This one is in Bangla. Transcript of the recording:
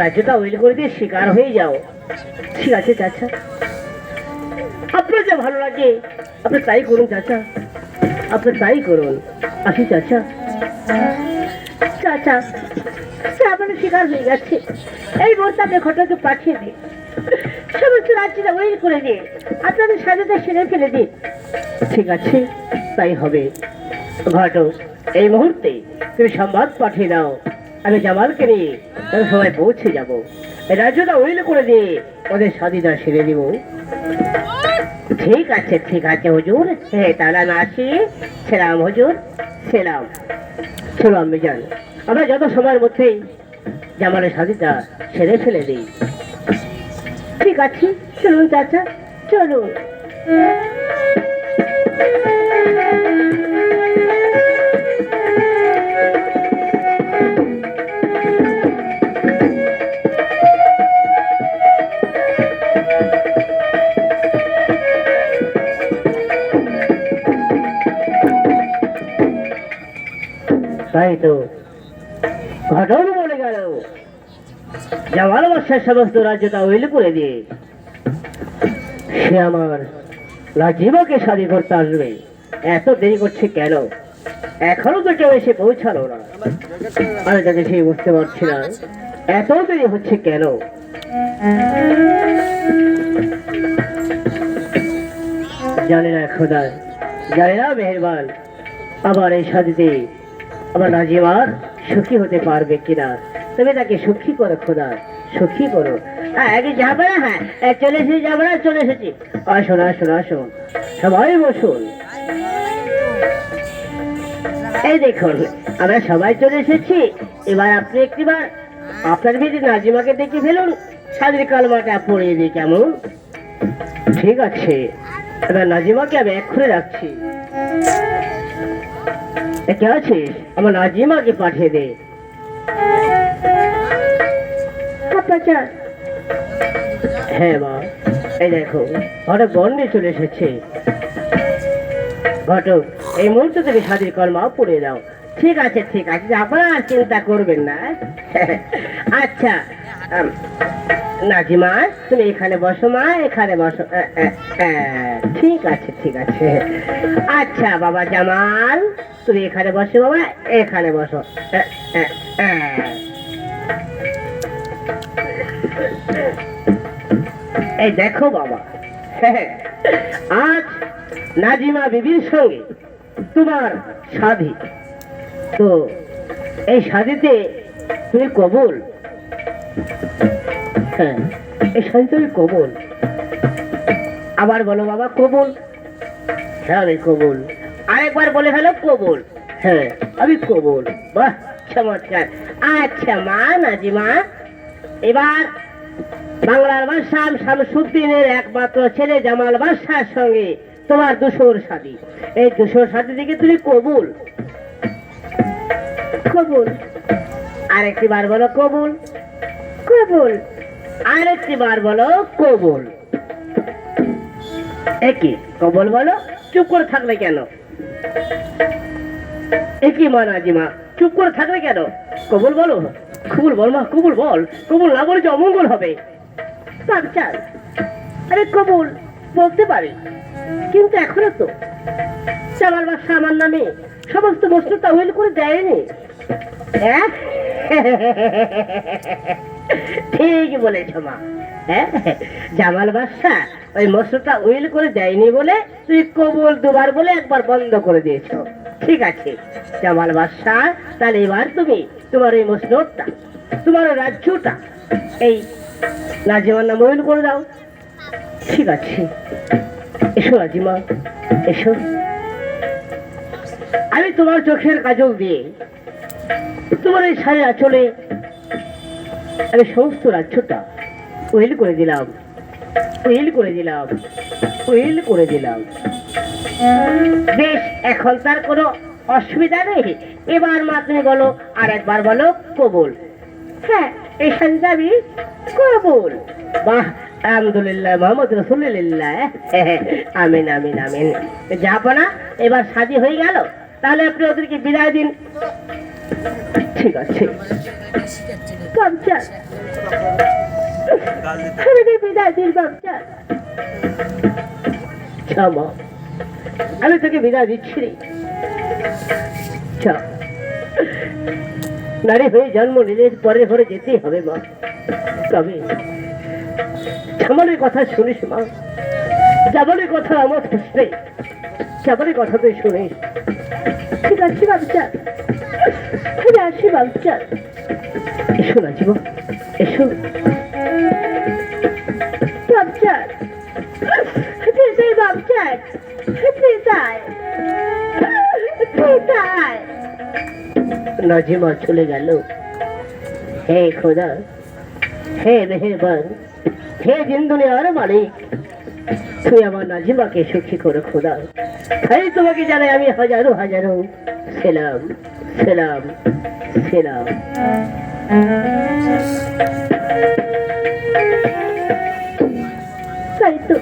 রাজ্যটা উইল করে দিয়ে শিকার হয়ে যাও। ঠিক আছে, চাচা। আপনার যা ভালো লাগে, আপনি তাই করুন, চাচা। আপনি তাই করুন। আসি, চাচা। চাচা শ্রাবণের শিকার হয়ে গেছে এই মুহূর্তে আপনি ঘটনাকে পাঠিয়ে দিন। সমস্ত রাজ্যটা ওই করে দিয়ে আপনাদের সাজাতে সেরে ফেলে দিন। ঠিক আছে, তাই হবে। ঘটক, এই মুহূর্তে তুমি সংবাদ পাঠিয়ে দাও। আমি জামালকে নিয়ে তাহলে সবাই পৌঁছে যাব। রাজ্যটা উইল করে দিয়ে ওদের স্বাধীনতা সেরে দিব ঠিক আছে ঠিক আছে, হুজুর। হ্যাঁ তাহলে আমি আসি, সেলাম, হুজুর, সেলাম। সেলাম মিজান আমরা যত সময়ের মধ্যেই জামালের স্বাধীনতা সেরে ফেলে দিই। ঠিক আছে, চলুন, চাচা, চলুন। তাই তো। ঘটন বলে গেল জামাল বাদশাহ সমস্ত রাজ্যটা উইল করে দিয়ে। সে আমার রাজীবকে শাদি করতে আসবে। এত দেরি করছে কেন? এখনও তো কেউ এসে পৌঁছালো না। আমি তাকে সেই বুঝতে পারছি না, এত দেরি হচ্ছে কেন? জানি না খোদা, জানি না মেহরবান, আবার এই শাদিতে আমার নাজিমার সুখী হতে পারবে কিনা? তুমি তাকে সুখী করো, খোদা। সুখী করো। হ্যাঁ আগে যাবে না হ্যাঁ। চলে এসেছি যাবে না চলে এসেছি। আসুন আসুন আসুন। সবাই বসুন। এই দেখুন, আমরা সবাই চলে এসেছি। এবার আপনি একটিবার আপনার ভিতরে নাজিমাকে দেখে ফেলুন। সাদের কালমাটা পড়িয়ে দিই, কেমন? ঠিক আছে। এবার নাজিমাকে আমি এক্ষুনি রাখছি। কে আছিস আমার নাজিমাকে পাঠিয়ে দে। হ্যাঁ মা। এই দেখো ঘটক বন্ডে চলে এসেছে। ঘটক এই মুহূর্তে থেকে স্বাধীন কর্মা পড়ে দাও ঠিক আছে ঠিক আছে আপনারা চিন্তা করবেন না। আচ্ছা নাজিমা, তুমি এখানে বসো মা, এখানে বসো। ঠিক আছে ঠিক আছে। আচ্ছা বাবা জামাল, তুমি এখানে বসো বাবা, এখানে বসো। এই দেখো বাবা, আজ নাজিমা বিবির সঙ্গে তোমার সাধি তো এই সাধিতে তুমি কবুল? হ্যাঁ এই সাধি তুমি কবুল। আবার বলো বাবা, কবুল? হ্যাঁ আমি কবুল। আরেকবার বলে ফেলো, কবুল। হ্যাঁ আমি কবুল। বাহ, চমৎকার। আচ্ছা মা, নাজিমা, এবার বাংলার বাদশাহ শামসুদ্দিনের একমাত্র ছেলে জামাল বাদশার সঙ্গে তোমার দুশোর সাথী এই দুশোর সাথী থেকে তুমি কবুল। কবুল। আরেকটি বার বলো, কবুল। কবুল। আরেকটি বার বলো, কবুল। একই, কবুল বলো, চুপ করে থাকলে কেন? একই মা নাজিমা, চুপ করে থাকলে কেন? কবুল বলো। কবুল বল মা, কবুল বল। কবুল না বলে যে অমঙ্গল হবে। চাল। আরে কবুল, বলতে পারি। কিন্তু এখনও তো। চামার বাসা আমার নামে সমস্ত বস্তু তাহলে করে দেয়নি। হ্যাঁ? ঠিক বলেছ, মা। হ্যাঁ? জামাল বাদশা, ওই মশলাটা উইল করে দেয়নি বলে তুই কবুল দুবার বলে একবার বন্ধ করে দিয়েছ। ঠিক আছে, জামাল বাদশা, তাহলে এবার তুমি তোমার এই মসনদটা তোমার ওই রাজ্যটা, এই নাজিমার নাম উইল করে দাও। ঠিক আছে। এসো রাজিমা, এসো। আমি তোমার চোখের কাজল দিয়ে তোমার এই শাড়ি আঁচলে আমি সমস্ত রাজ্যটা উইল করে দিলাম। উইল করে দিলাম। উইল করে দিলাম। বেশ এখন তার কোনো অসুবিধা নেই। এবার মা তুমি বলো আর একবার বলো কবুল। হ্যাঁ। এই শাড়িটা আমি কবুল। বাহ আলহামদুলিল্লাহ মোহাম্মদ রসুল্লাহ আমিন আমিন আমিন। যাব না এবার সাজি হয়ে গেল। তাহলে আপনি ওদেরকে বিদায় দিন। ঠিক আছে। আমি তোকে বিদায় দিচ্ছি নারী হয়ে জন্ম নিলে পরের ঘরে যেতেই হবে মা। তবে জামানের কথা শুনিস মা জামানের কথা আমার খুশনে জামানের কথা তুই শুনিস। ঠিক আছে আসি বাবজা এসো না জীবন এসো বাবজা তুই বাবজা তুই তাই তুই নাজিমা চলে গেল। হে খোদা, হে মেহেরবান, হে জিন্দুনে আর মালিক তুই আমার নাজিমাকে সুখী করে খোদা। তাই তোমাকে জানাই আমি হাজারো হাজারো সেলাম সেলাম সেলাম। তাই তো।